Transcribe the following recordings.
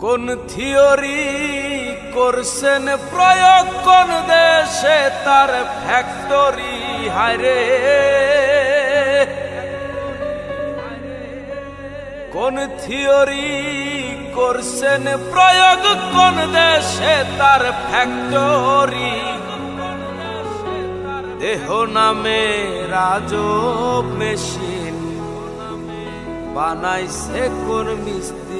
কোন থিওরি করছেন প্রয়োগ কোন দেশে তার ফ্যাক্টরি হারে কোন থিওরি করছেন প্রয়োগ কোন দেশে তার ফ্যাক্টরি দেহ নামে রাজব মেশিন বানাইছে কোন মিস্ত্রি?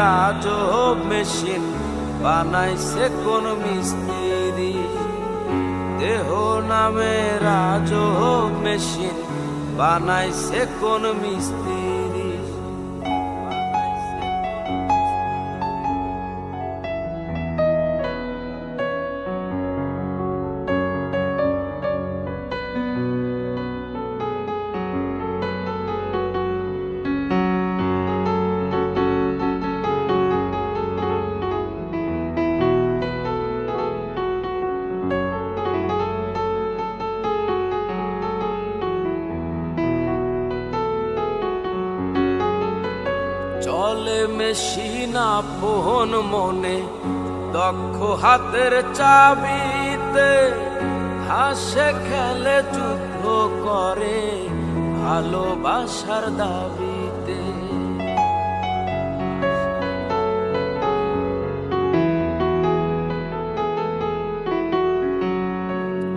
রাজব মেশিন বানাইছে কোন মিস্ত্রি। দেহ নামে রাজব মেশিন বানাইছে কোন মিস্ত্রি। চলে মেশিন আপন মনে, দক্ষ হাতের চাবিতে হাসে খেলে যুদ্ধ করে ভালোবাসার দাবিতে।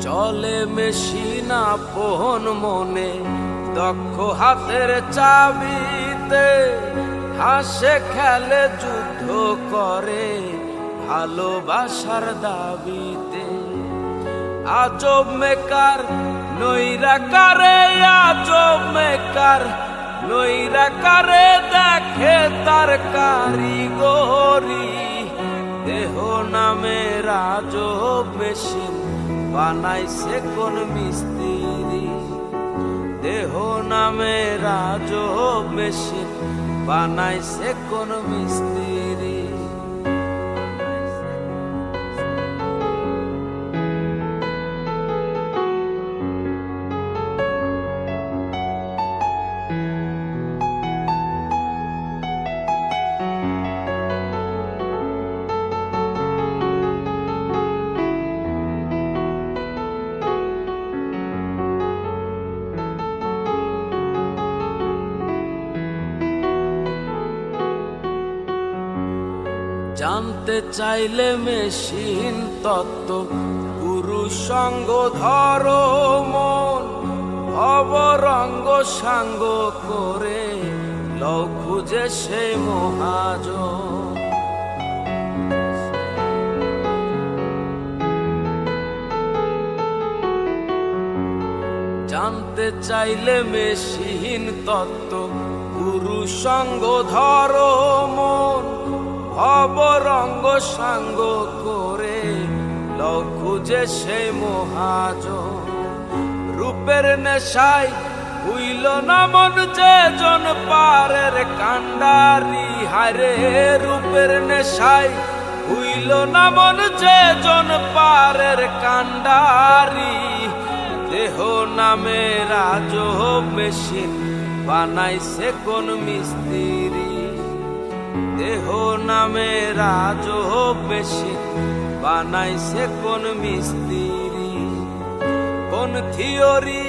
চলে মেশিন আপন মনে, দক্ষ হাতের চাবিতে হাসে খেলে যুদ্ধ করে ভালোবাসার দাবিতে। আজব মেকার নৈরা কারে আজব মেকার নৈরা কারে দেখে তার কারিগরি। দেহ নামে রাজব মেশিন বানাইছে কোন মিস্ত্রি। দেহ নামে রাজব মেশিন বানাইছে কোন মিস্ত্রি। চাইলে মেশিন তত্ত্ব গুরু সঙ্গ ধরো মন, অবরঙ্গ সাঙ্গ করে লও খুঁজে সে মহাজন। জানতে চাইলে মেশিন তত্ত্ব গুরু সঙ্গ ধরো মন ভবরঙ্গ সাঙ্গ করে খুঁজে সে মহাজ রূপের নেশাই হইল না মন যে জন পারের কান্ডারি হারে রূপের নেশাই হইল না মন যে জন পারের কান্ডারি দেহ নামে রাজ মেশিন বানাইছে কোন মিস্ত্রি। দেহ নামে রাজ মেশিন বানাইছে কোন মিস্ত্রি। কোন থিওরি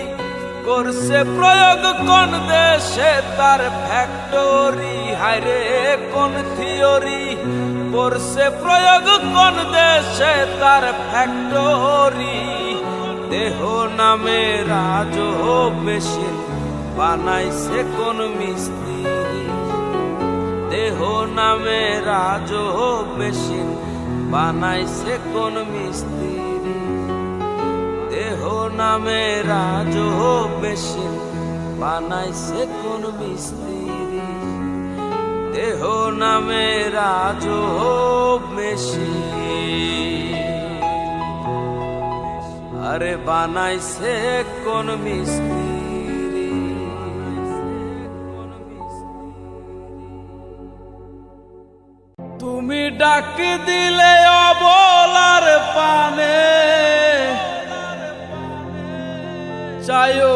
করছে প্রয়োগ, কোন দেশে তার ফ্যাক্টরি হায়রে, কোন থিওরি করছে প্রয়োগ, কোন দেশে তার ফ্যাক্টরি দেহ নামে রাজ মেশিন বানাইছে কোন মিস্ত্রি। দেহ নামে রাজ মেশিন বানাইছে কোন মিস্ত্রি। দেহ নামে রাজ মেশিন বানাইছে কোন মিস্ত্রি। দেহ নামে রাজ মেশি আরে বানাইছে কোন মিস্ত্রি। ডাক দিলে অবলার পানে। চায়ো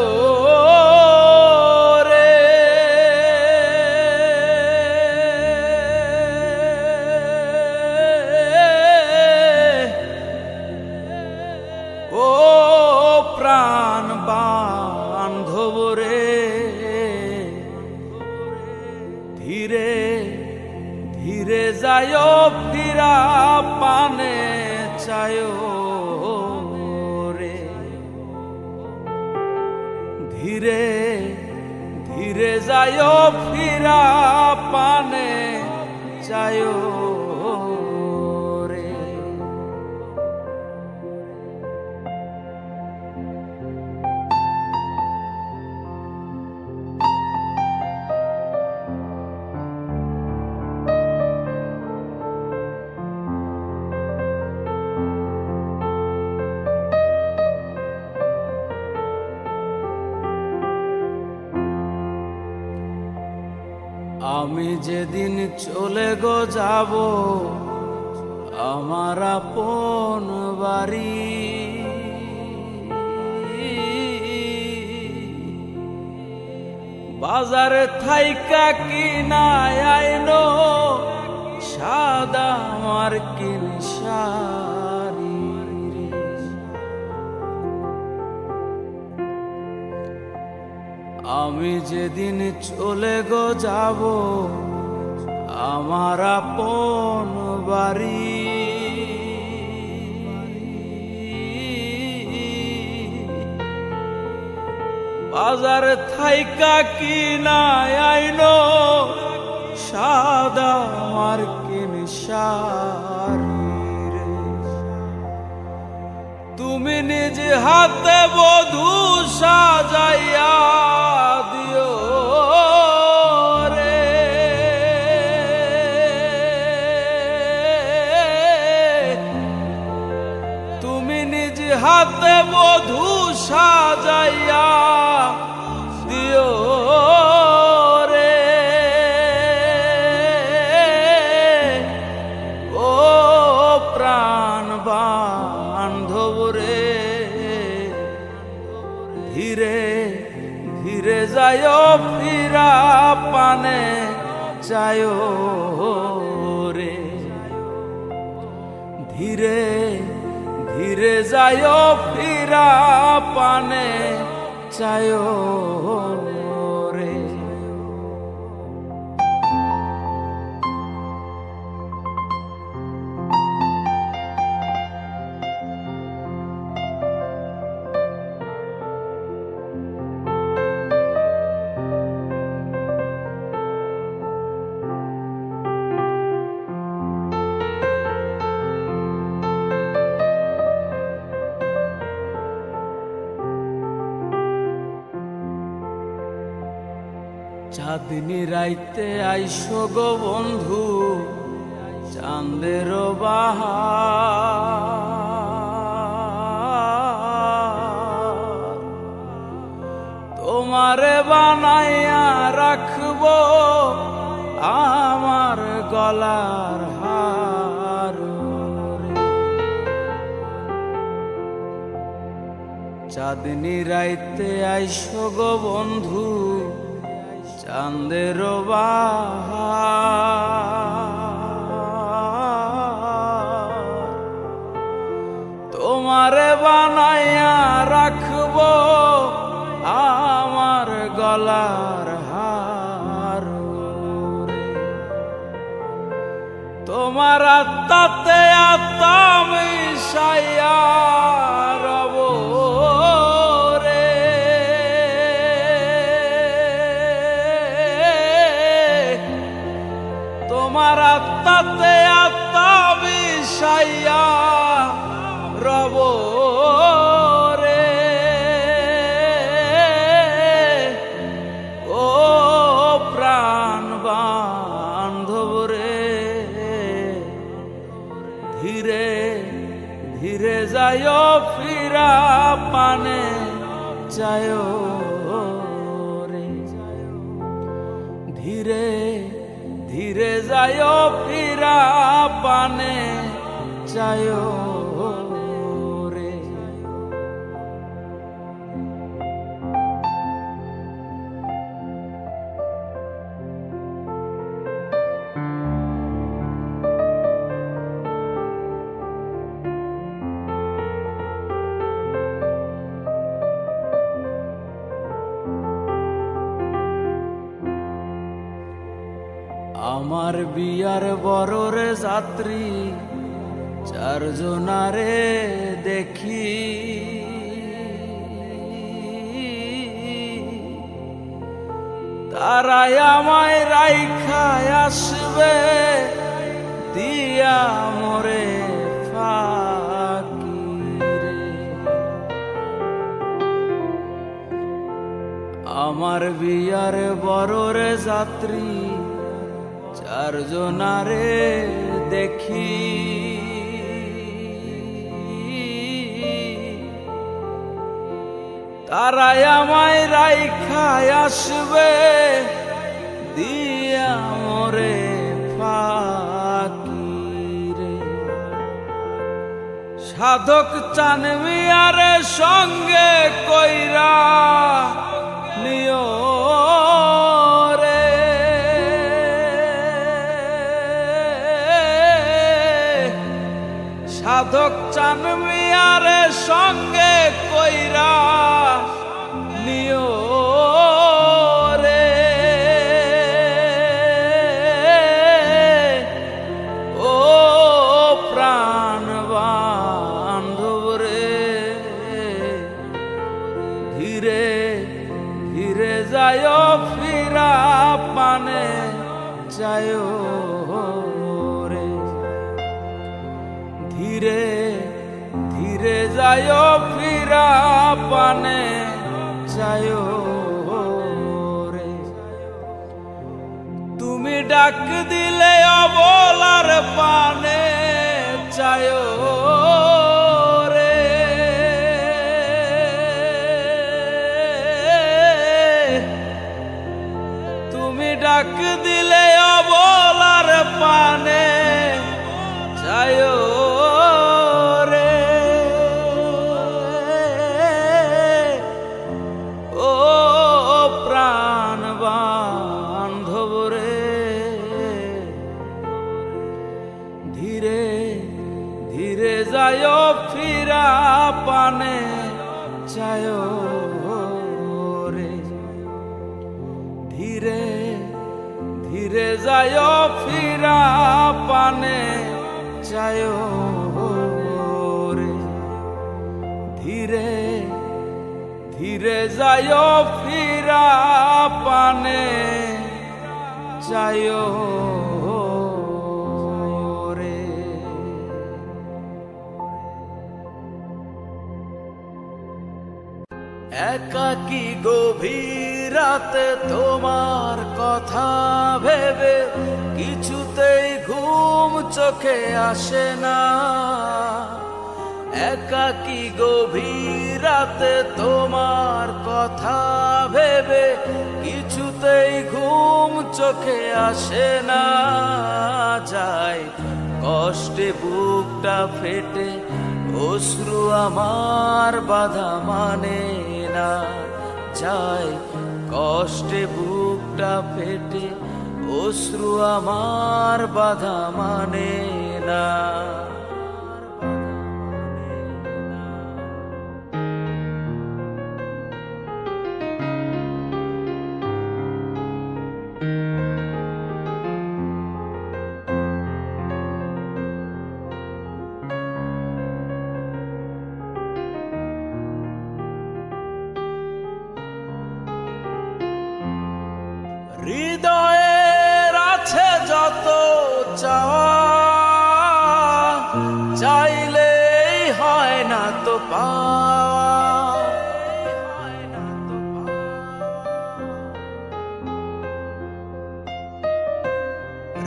আমি যেদিন চলে গো যাব, আমার আপন বাড়ি। বাজারে থাইকা কিনা আইনো সাদা আমার কিন আমি যেদিন চলে গো যাব, আমার আপন বাড়ি। বাজার থাইকা কিনা আইনো, সাদা আমার কিন তুমি নিজ হাতে বধু সাজাইয়া দিও রে। তুমি নিজ হাতে বধু সাজাইয়া যায় রে। ধীরে ধীরে যায় ফিরা পানে চায় চাঁদনি রাইতে আইসো গো বন্ধু, চাঁদের তোমারে বানাইয়া রাখব আমার গলার হার। চাঁদনি রাইতে আইসো গো বন্ধু চাঁদের তোমারে বানাইয়া রাখব আমার গলার হার। তোমার আত্মাতে আত্মা মিশাইয়া ফিরা পানে যায় রে। ধীরে ধীরে যায় ফিরা পানে যায় আমার বিয়ার বড়রে যাত্রী, চারজনারে দেখি। তারাই আমায় রাইখায় আসবে, দিয়া মরে আমার বিয়ার বড়রে যাত্রী চারজনারে দেখি। তারাই আমায় রাইখায় আসবে, দিয়া মরে ফাঁকি রে সাধক চান মিয়ারে সঙ্গে কইরা যায় রে। ধীরে ধীরে যায় ফিরা পানে যায় রে। তুমি ডাক দিলে অবলার পানে চায় রে ধীরে ধীরে যায় ফিরা পানে। যায় রে। একাকি গভীর রাতে তোমার কথা ভেবে কিছুতেই ঘুম চোখে আসে না? একাকি গভীর রাতে তোমার কথা ভেবে কিছুতেই ঘুম চোখে আসে না যায়। কষ্টে বুকটা ফেটে, অশ্রু আমার বাধা মানে না যায়। কষ্টে বুকটা ফেটে, অশ্রু আমার বাধা মানে না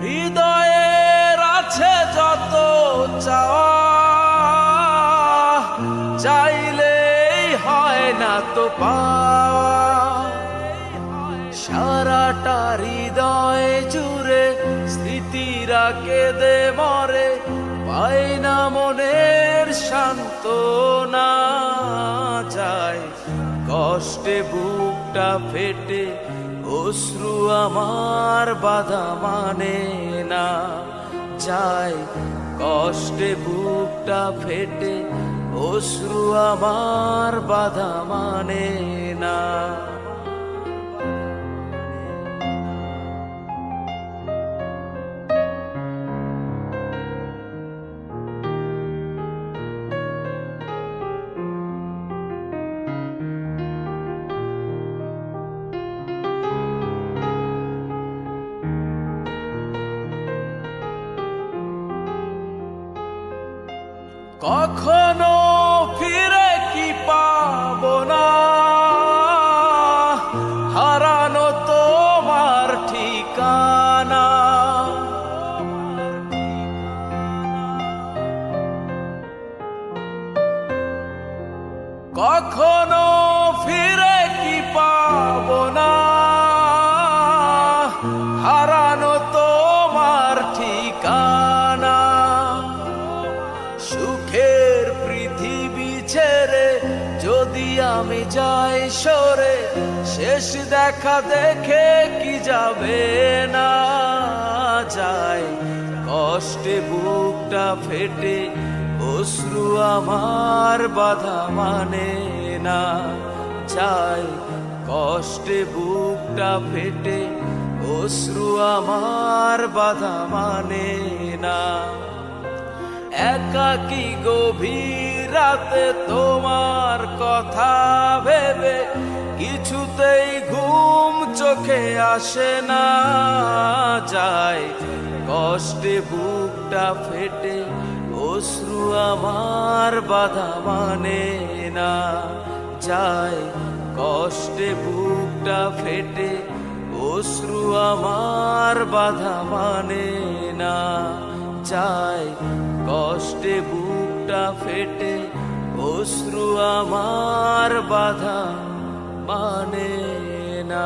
হৃদয়ের আছে যত চাওয়া পাওয়া। সারাটা হৃদয় জুড়ে স্মৃতিরা কেঁদে মরে, পাই না মনের শান্ত না যায় কষ্টে বুকটা ফেটে অশ্রু আমার বাধা মানে না। যায় কষ্টে বুকটা ফেটে অশ্রু আমার বাধা মানে না। শেষ দেখা দেখে কি যাবে না যায়? কষ্টে বুকটা ফেটে, অশ্রু আমার বাধা মানে না যায়। কষ্টে বুকটা ফেটে, অশ্রু আমার বাধা মানে না। একাকি গভীর রাতে তোমার কথা ভেবে কিছুতেই ঘুম চোখে আসে না, যায়। কষ্টে বুকটা ফেটে, অশ্রু আমার বাধা মানে না, যায়। কষ্টে বুকটা ফেটে, অশ্রু আমার বাধা মানে না চাই কষ্টে বুকটা ফেটে, অশ্রু আমার বাধা মানে না।